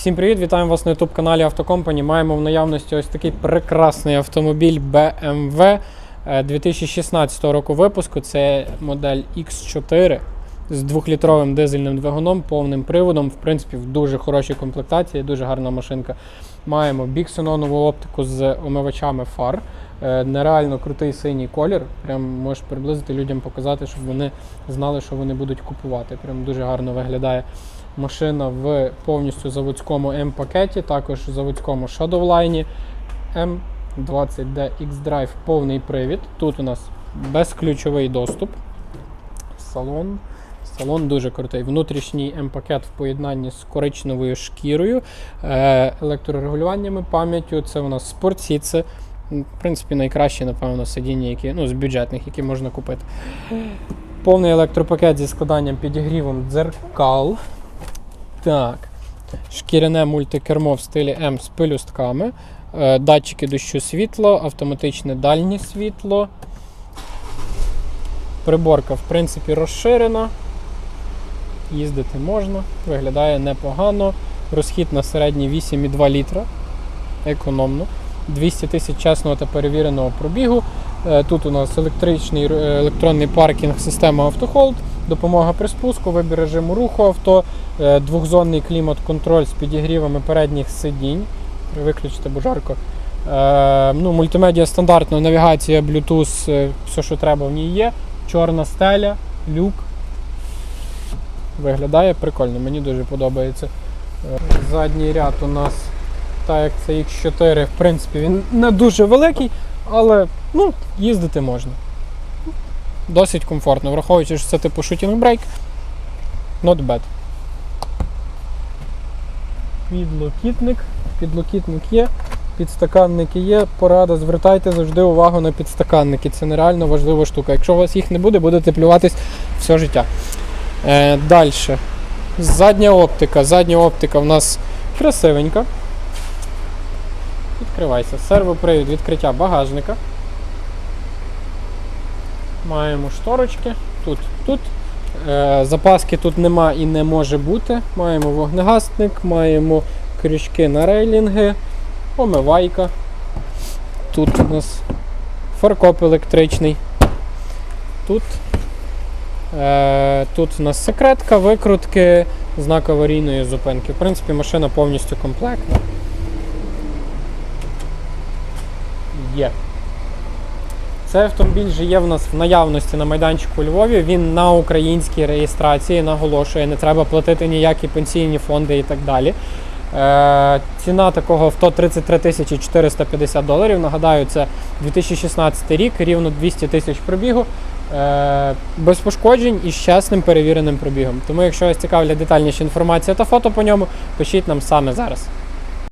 Всім привіт! Вітаємо вас на youtube каналі Автокомпані. Маємо в наявності ось такий прекрасний автомобіль BMW е, 2016 року випуску. Це модель X4 з 2-літровим дизельним двигуном, повним приводом. В принципі, в дуже хорошій комплектації, дуже гарна машинка. Маємо біксенонову оптику з омивачами фар. Е, Нереально крутий синій колір. Прям можеш приблизити людям показати, щоб вони знали, що вони будуть купувати. Прям дуже гарно виглядає. Машина в повністю заводському М-пакеті, також в заводському Shadowline M20D X-Drive повний привід. Тут у нас безключовий доступ. Салон. Салон дуже крутий. Внутрішній М-пакет в поєднанні з коричневою шкірою, е, електрорегулюваннями, пам'яттю. Це у нас спортсіце. В принципі, найкраще, напевно, сидіння, які, ну, з бюджетних, які можна купити. Повний електропакет зі складанням підігрівом дзеркал. Так. Шкіряне мультикермо в стилі М з пелюстками. Е, Датчики дощу світло, автоматичне дальнє світло. Приборка, в принципі, розширена. Їздити можна, виглядає непогано. Розхід на середній 8,2 літра. Економно. 200 тисяч чесного та перевіреного пробігу. Е, Тут у нас електричний е, електронний паркінг, система автохолд, допомога при спуску, вибір режиму руху авто, е, двохзонний клімат-контроль з підігрівами передніх сидінь. Виключити, бо жарко. Ну, мультимедіа стандартно, навігація, Bluetooth, все, що треба в ній є. Чорна стеля, люк. Виглядає прикольно, мені дуже подобається. Задній ряд у нас, так як це X4, в принципі, він не дуже великий, але ну, їздити можна. Досить комфортно, враховуючи, що це типу шутінг брейк. Not bad. Підлокітник. Підлокітник є, підстаканники є. Порада, звертайте завжди увагу на підстаканники. Це нереально важлива штука. Якщо у вас їх не буде, будете плюватись все життя. Е, Далі. Задня оптика. Задня оптика в нас красивенька. Відкривайся. Сервопривід відкриття багажника. Маємо шторочки. Тут, тут. Е, запаски тут нема і не може бути. Маємо вогнегасник, маємо крючки на рейлінги, омивайка. Тут у нас фаркоп електричний. Тут, е, тут у нас секретка, викрутки, знак аварійної зупинки. В принципі, машина повністю комплектна. Є. Цей автомобіль вже є в нас в наявності на майданчику у Львові. Він на українській реєстрації наголошує, не треба платити ніякі пенсійні фонди і так далі. Е, ціна такого авто 33 тисячі 450 доларів. Нагадаю, це 2016 рік, рівно 200 тисяч пробігу. Е, без пошкоджень і з чесним перевіреним пробігом. Тому, якщо вас цікавлять детальніша інформація та фото по ньому, пишіть нам саме зараз.